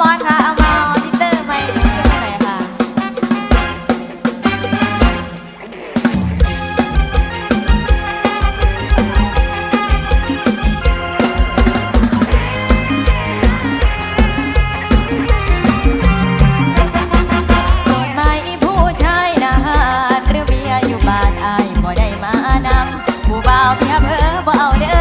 บอสคะเอาไมาทิเตอร์ไมค์ขึ้หน่อยค่ะสดไหมผู้ชายนาหาหรือเมียอยู่บ้านอายบ่ได้มานำผู้บ่าวเมียเพ้อเอาเด้อ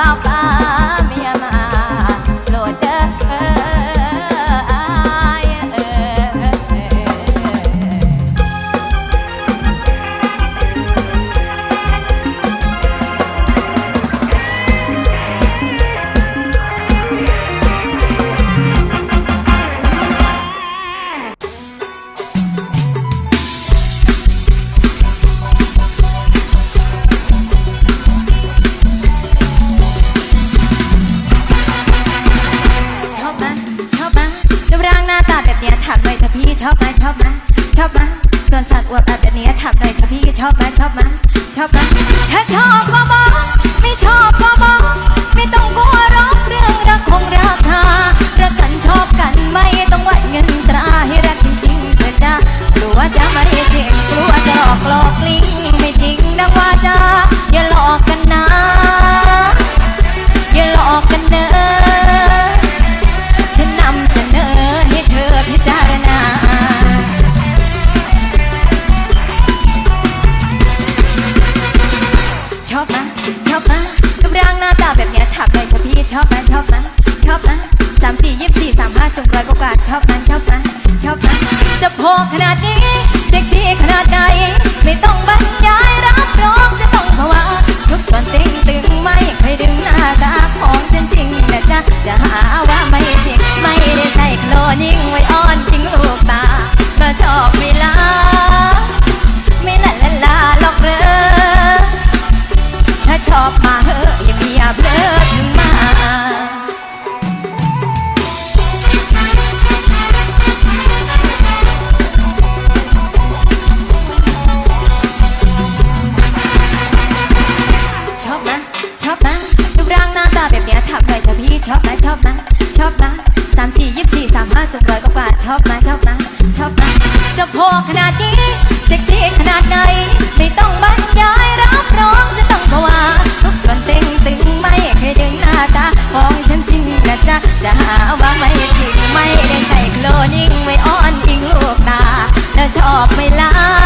about ชอบไหมชอบไหมชอบไหม ชอบนะสะโพกขนาดนี้เซ็กซี่ขนาดไหนไม่ต้องบรรยายรับรองจะต้องภาวะทุกส่วนตึงตึงไม่เคยดึงหน้าตาของฉันจริงนะจ๊ะจะหาว่าไม่จริงไม่ได้ใส่โคลนยิ่งไว้อ่อนจริงลูกตามาชอบไม่ลาไม่ละละลาหรอกเรอถ้าชอบมาเฮออยังมีอยเพลิน สวยกว่าป่าชอบมาชอบมาชอบมาสะโพกขนาดนี้เซ็กซี่ขนาดไหน ไม่ต้องบรรยายรับรองจะต้องภาวาทุกส่วนต็งตึงไม่เคยดึงหน้าตาของฉันจริงนะจ๊ะจะหาว่าไม่จริงไม่ได้ใส่โคลนิ่งไม่อ้อนจริงลูกตาแล้วชอบไม่ละ